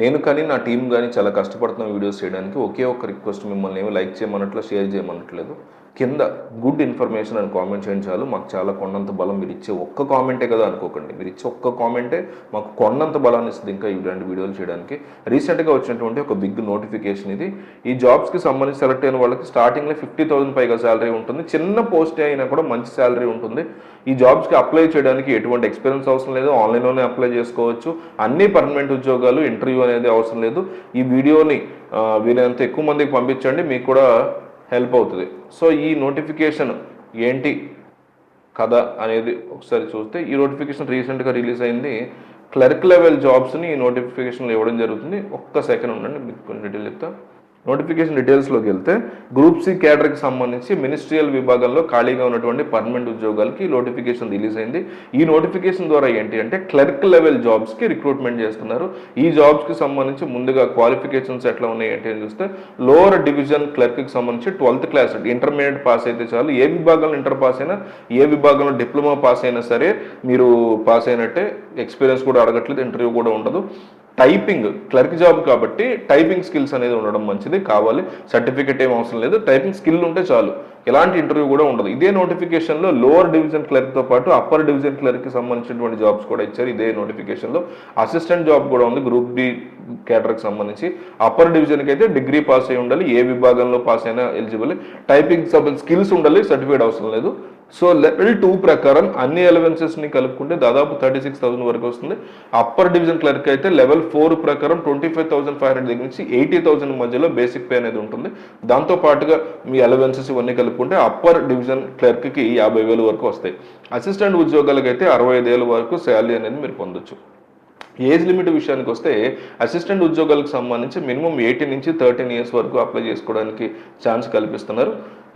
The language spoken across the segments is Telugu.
నేను కానీ నా టీం కానీ చాలా కష్టపడుతున్న వీడియోస్ చేయడానికి. ఒకే ఒక్క రిక్వెస్ట్ మిమ్మల్ని ఏమి లైక్ చేయమన్నట్లు షేర్ చేయమన్నట్లేదు. కింద గుడ్ ఇన్ఫర్మేషన్ అని కామెంట్ చేయండి చాలు. మాకు చాలా కొండంత బలం. మీరు ఇచ్చే ఒక్క కామెంటే కదా అనుకోకండి. మీరు ఇచ్చే ఒక్క కామెంటే మాకు కొండంత బలాన్ని ఇస్తుంది ఇంకా ఇలాంటి వీడియోలు చేయడానికి. రీసెంట్గా వచ్చినటువంటి ఒక బిగ్ నోటిఫికేషన్ ఇది. ఈ జాబ్స్కి సంబంధించి సెలెక్ట్ అయిన వాళ్ళకి స్టార్టింగ్లో ఫిఫ్టీ థౌసండ్ పైగా శాలరీ ఉంటుంది. చిన్న పోస్ట్ అయినా కూడా మంచి శాలరీ ఉంటుంది. ఈ జాబ్స్కి అప్లై చేయడానికి ఎటువంటి ఎక్స్పీరియన్స్ అవసరం లేదు. ఆన్లైన్లోనే అప్లై చేసుకోవచ్చు. అన్ని పర్మనెంట్ ఉద్యోగాలు ఇంటర్వ్యూ అనేది అవసరం లేదు. ఈ వీడియోని వీలైనంత ఎక్కువ మందికి పంపించండి. మీకు కూడా హెల్ప్ అవుతుంది. సో ఈ నోటిఫికేషన్ ఏంటి కథ అనేది ఒకసారి చూస్తే ఈ నోటిఫికేషన్ రీసెంట్గా రిలీజ్ అయింది. క్లర్క్ లెవెల్ జాబ్స్ని ఈ నోటిఫికేషన్లో ఇవ్వడం జరుగుతుంది. ఒక్క సెకండ్ ఉండండి మీకు కొన్ని డీటెయిల్ చెప్తా. నోటిఫికేషన్ డీటెయిల్స్లోకి వెళ్తే గ్రూప్ సి క్యాడర్కి సంబంధించి మినిస్ట్రియల్ విభాగంలో ఖాళీగా ఉన్నటువంటి పర్మనెంట్ ఉద్యోగాలకి నోటిఫికేషన్ రిలీజ్ అయింది. ఈ నోటిఫికేషన్ ద్వారా ఏంటి అంటే క్లర్క్ లెవెల్ జాబ్స్కి రిక్రూట్మెంట్ చేస్తున్నారు. ఈ జాబ్స్కి సంబంధించి ముందుగా క్వాలిఫికేషన్స్ ఎట్లా ఉన్నాయి ఏంటి అని చూస్తే లోవర్ డివిజన్ క్లర్క్కి సంబంధించి ట్వెల్త్ క్లాస్ ఇంటర్మీడియట్ పాస్ అయితే చాలు. ఏ విభాగంలో ఇంటర్ పాస్ అయినా ఏ విభాగంలో డిప్లొమా పాస్ అయినా సరే మీరు పాస్ అయినట్టే ఎక్స్పీరియన్స్ కూడా అడగట్లేదు ఇంటర్వ్యూ కూడా ఉండదు. టైపింగ్ క్లర్క్ జాబ్ కాబట్టి టైపింగ్ స్కిల్స్ అనేది ఉండడం మంచిది కావాలి. సర్టిఫికేట్ ఏం అవసరం లేదు టైపింగ్ స్కిల్ ఉంటే చాలు. ఎలాంటి ఇంటర్వ్యూ కూడా ఉండదు. ఇదే నోటిఫికేషన్లో లోవర్ డివిజన్ క్లర్క్తో పాటు అప్పర్ డివిజన్ క్లర్క్కి సంబంధించినటువంటి జాబ్స్ కూడా ఇచ్చారు. ఇదే నోటిఫికేషన్లో. అసిస్టెంట్ జాబ్ కూడా ఉంది గ్రూప్ డి కేటర్కి సంబంధించి. అప్పర్ డివిజన్కి అయితే డిగ్రీ పాస్ అయి ఉండాలి ఏ విభాగంలో పాస్ అయినా ఎలిజిబుల్. టైపింగ్ స్కిల్స్ ఉండాలి సర్టిఫికేట్ అవసరం లేదు. సో లెవెల్ టూ ప్రకారం అన్ని ఎలవెన్సెస్ని కలుపుకుంటే దాదాపు థర్టీ సిక్స్ థౌసండ్ వరకు వస్తుంది. అప్పర్ డివిజన్ క్లర్క్ అయితే లెవెల్ ఫోర్ ప్రకారం twenty five thousand five hundred దగ్గర నుంచి ఎయిటీ థౌసండ్ మధ్యలో బేసిక్ పే అనేది ఉంటుంది. దాంతో పాటుగా మీ ఎలవెన్సెస్ ఇవన్నీ కలుపుకుంటే అప్పర్ డివిజన్ క్లర్క్కి యాభై వేలు వరకు వస్తాయి. అసిస్టెంట్ ఉద్యోగాలకు అయితే అరవై ఐదేళ్ళ వరకు శాలరీ అనేది మీరు పొందొచ్చు. ఏజ్ లిమిట్ విషయానికి వస్తే అసిస్టెంట్ ఉద్యోగాలకు సంబంధించి మినిమం ఎయిటీన్ నుంచి థర్టీన్ ఇయర్స్ వరకు అప్లై చేసుకోవడానికి ఛాన్స్ కల్పిస్తున్నారు.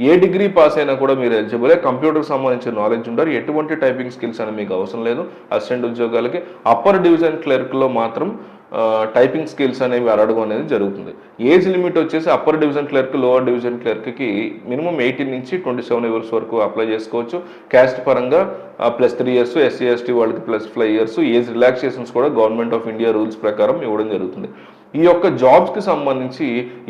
ఏ డిగ్రీ పాస్ అయినా కూడా మీరు ఎలిజిబుల్ కంప్యూటర్కి సంబంధించిన నాలెడ్జ్ ఉంటారు ఎటువంటి టైపింగ్ స్కిల్స్ అని మీకు అవసరం లేదు. అసిస్టెంట్ ఉద్యోగాలకి. అప్పర్ డివిజన్ క్లర్క్లో మాత్రం టైపింగ్ స్కిల్స్ అనేవి అడగడం అనేది జరుగుతుంది. ఏజ్ లిమిట్ వచ్చేసి upper division clerk lower division క్లర్క్కి minimum eighteen నుంచి ట్వంటీ సెవెన్ ఇయర్స్ వరకు అప్లై చేసుకోవచ్చు. క్యాస్ట్ పరంగా plus three years SC ST వాళ్ళకి plus five years age relaxations కూడా గవర్నమెంట్ ఆఫ్ ఇండియా రూల్స్ ప్రకారం ఇవ్వడం జరుగుతుంది. ఈ యొక్క జాబ్స్కి సంబంధించి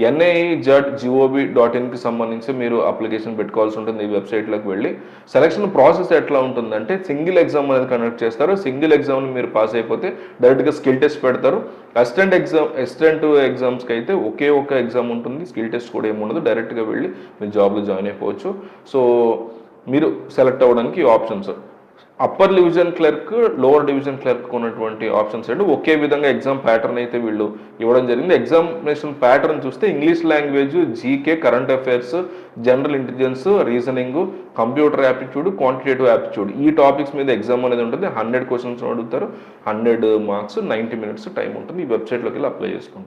N I Z G O B dot ఇన్కి సంబంధించి మీరు అప్లికేషన్ పెట్టుకోవాల్సి ఉంటుంది ఈ వెబ్సైట్లోకి వెళ్ళి. సెలక్షన్ ప్రాసెస్ ఎట్లా ఉంటుందంటే సింగిల్ ఎగ్జామ్ అనేది కండక్ట్ చేస్తారు. సింగిల్ ఎగ్జామ్ని మీరు పాస్ అయిపోతే డైరెక్ట్గా స్కిల్ టెస్ట్ పెడతారు. అసిస్టెంట్ ఎగ్జామ్ అసిస్టెంట్ ఎగ్జామ్స్కి అయితే ఒకే ఒక ఎగ్జామ్ ఉంటుంది. స్కిల్ టెస్ట్ కూడా ఏమి ఉండదు. డైరెక్ట్గా వెళ్ళి మీరు జాబ్లో జాయిన్ అయిపోవచ్చు. సో మీరు సెలెక్ట్ అవ్వడానికి options upper division clerk lower division clerk ఉన్నటువంటి ఆప్షన్స్ రెండు. ఒకే విధంగా ఎగ్జామ్ ప్యాటర్న్ అయితే వీళ్ళు ఇవ్వడం జరిగింది. ఎగ్జామినేషన్ ప్యాటర్న్ చూస్తే English language GK current affairs general intelligence reasoning computer aptitude quantitative aptitude ఈ టాపిక్స్ మీద ఎగ్జామ్ అనేది ఉంటుంది. హండ్రెడ్ క్వశ్చన్స్ అడుగుతారు. Hundred marks ninety minutes time ఉంటుంది. ఈ వెబ్సైట్లోకి వెళ్ళి అప్లై చేసుకుంటారు.